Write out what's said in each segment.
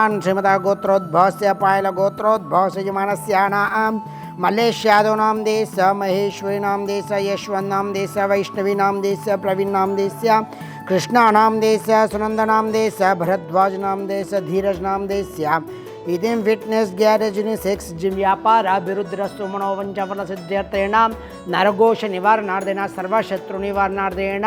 श्रीमान् श्रीमता गोत्रोद्भवस्य पायलगोत्रोद्भवस्य यजमानस्यानां मल्लेशादूनां देश, महेश्वरीनां देश, यशवन्नां देश, वैष्णवीनां देश, प्रवीणां देश, कृष्णानां देश, सुनन्दनां देश, भरद्वाजनां देश, धीरजनां देश। इदं फिट्नेस् ग्यारेज्नि सेक्स् जिम् व्यापाराभिवृद्धिरस्तु मनोवञ्चफलसिद्ध्यर्थेण नरघोषनिवारणार्थेन सर्वशत्रुनिवारणार्थेण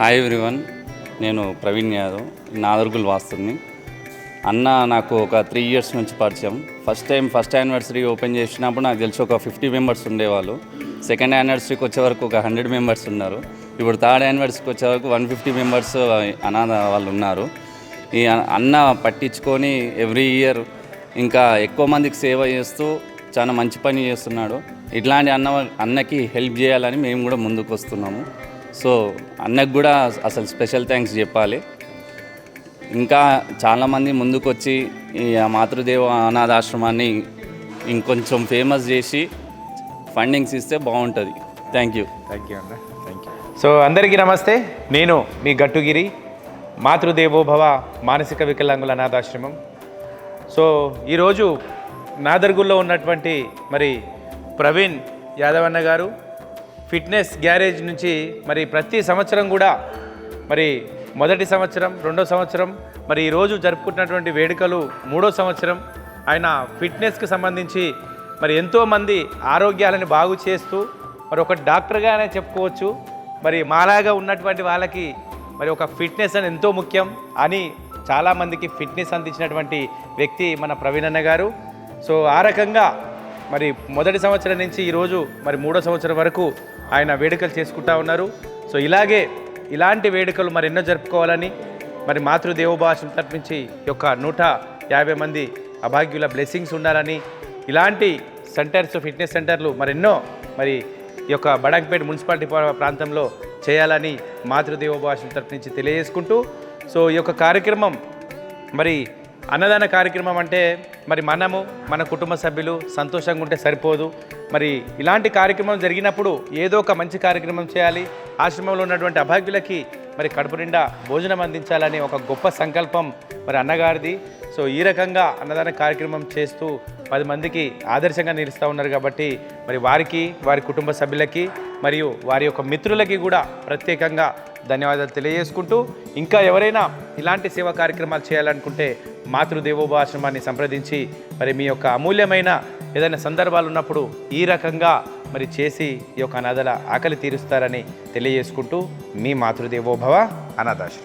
హాయ్ ఎవ్రీవన్ నేను ప్రవీణ్ యాదవ్ నాదర్గుల్ వాస్తుని అన్న నాకు ఒక త్రీ ఇయర్స్ నుంచి పరిచయం. First time first anniversary open చేసినప్పుడు నాకు తెలిసి ఒక ఫిఫ్టీ మెంబర్స్ ఉండేవాళ్ళు. సెకండ్ యానివర్సరీకి వచ్చే వరకు ఒక హండ్రెడ్ మెంబర్స్ ఉన్నారు. ఇప్పుడు థర్డ్ యానివర్సరీకి వచ్చే వరకు వన్ ఫిఫ్టీ మెంబర్స్ అనాథ వాళ్ళు ఉన్నారు. ఈ అన్న పట్టించుకొని ఎవ్రీ ఇయర్ ఇంకా ఎక్కువ మందికి సేవ చేస్తూ చాలా మంచి పని చేస్తున్నాడు. ఇట్లాంటి అన్న అన్నకి హెల్ప్ చేయాలని మేము కూడా ముందుకు వస్తున్నాము. సో అన్నకు కూడా అసలు స్పెషల్ థ్యాంక్స్ చెప్పాలి. ఇంకా చాలామంది ముందుకొచ్చి ఈ మాతృదేవ అనాథాశ్రమాన్ని ఇంకొంచెం ఫేమస్ చేసి ఫండింగ్స్ ఇస్తే బాగుంటుంది. Thank you. థ్యాంక్ యూ అన్న థ్యాంక్ యూ. సో అందరికీ నమస్తే నేను మీ గట్టుగిరి మాతృదేవోభవ మానసిక వికలాంగుల అనాథాశ్రమం. సో ఈరోజు నాదర్గుల్లో ఉన్నటువంటి మరి ప్రవీణ్ యాదవ్ అన్న గారు ఫిట్నెస్ గ్యారేజ్ నుంచి మరి ప్రతి సంవత్సరం కూడా మరి మొదటి సంవత్సరం రెండో సంవత్సరం మరి ఈరోజు జరుపుకుంటున్నటువంటి వేడుకలు మూడో సంవత్సరం ఆయన ఫిట్నెస్కి సంబంధించి మరి ఎంతోమంది ఆరోగ్యాలను బాగు చేస్తూ మరి ఒక డాక్టర్గానే చెప్పుకోవచ్చు. మరి మాలాగా ఉన్నటువంటి వాళ్ళకి మరి ఒక ఫిట్నెస్ అని ఎంతో ముఖ్యం అని చాలామందికి ఫిట్నెస్ అందించినటువంటి వ్యక్తి మన ప్రవీణ్ అన్న గారు. సో ఆ రకంగా మరి మొదటి సంవత్సరం నుంచి ఈరోజు మరి మూడో సంవత్సరం వరకు ఆయన వేడుకలు చేసుకుంటా ఉన్నారు. సో ఇలాగే ఇలాంటి వేడుకలు మరి ఎన్నో జరుపుకోవాలని మరి మాతృదేవోభాషం తరపు నుంచి ఈ యొక్క నూట యాభై మంది అభాగ్యుల బ్లెస్సింగ్స్ ఉండాలని ఇలాంటి సెంటర్స్ ఫిట్నెస్ సెంటర్లు మరెన్నో మరి ఈ యొక్క బడంగపేట మున్సిపాలిటీ ప్రాంతంలో చేయాలని మాతృదేవోభాషం తరపు నుంచి తెలియజేసుకుంటూ సో ఈ యొక్క కార్యక్రమం మరి అన్నదాన కార్యక్రమం అంటే మరి మనము మన కుటుంబ సభ్యులు సంతోషంగా ఉంటే సరిపోదు. మరి ఇలాంటి కార్యక్రమం జరిగినప్పుడు ఏదో ఒక మంచి కార్యక్రమం చేయాలి. ఆశ్రమంలో ఉన్నటువంటి అభాగ్యులకి మరి కడుపు నిండా భోజనం అందించాలని ఒక గొప్ప సంకల్పం మరి అన్నగారిది. సో ఈ రకంగా అన్నదాన కార్యక్రమం చేస్తూ పది మందికి ఆదర్శంగా నిలుస్తూ ఉన్నారు కాబట్టి మరి వారికి వారి కుటుంబ సభ్యులకి మరియు వారి యొక్క మిత్రులకి కూడా ప్రత్యేకంగా ధన్యవాదాలు తెలియజేసుకుంటూ ఇంకా ఎవరైనా ఇలాంటి సేవా కార్యక్రమాలు చేయాలనుకుంటే మాతృదేవోభాశ్రమాన్ని సంప్రదించి మరి మీ యొక్క అమూల్యమైన ఏదైనా సందర్భాలు ఉన్నప్పుడు ఈ రకంగా మరి చేసి ఈ యొక్క అనాథల ఆకలి తీరుస్తారని తెలియజేసుకుంటూ మీ మాతృదేవోభవ అనాథాశ్రమం.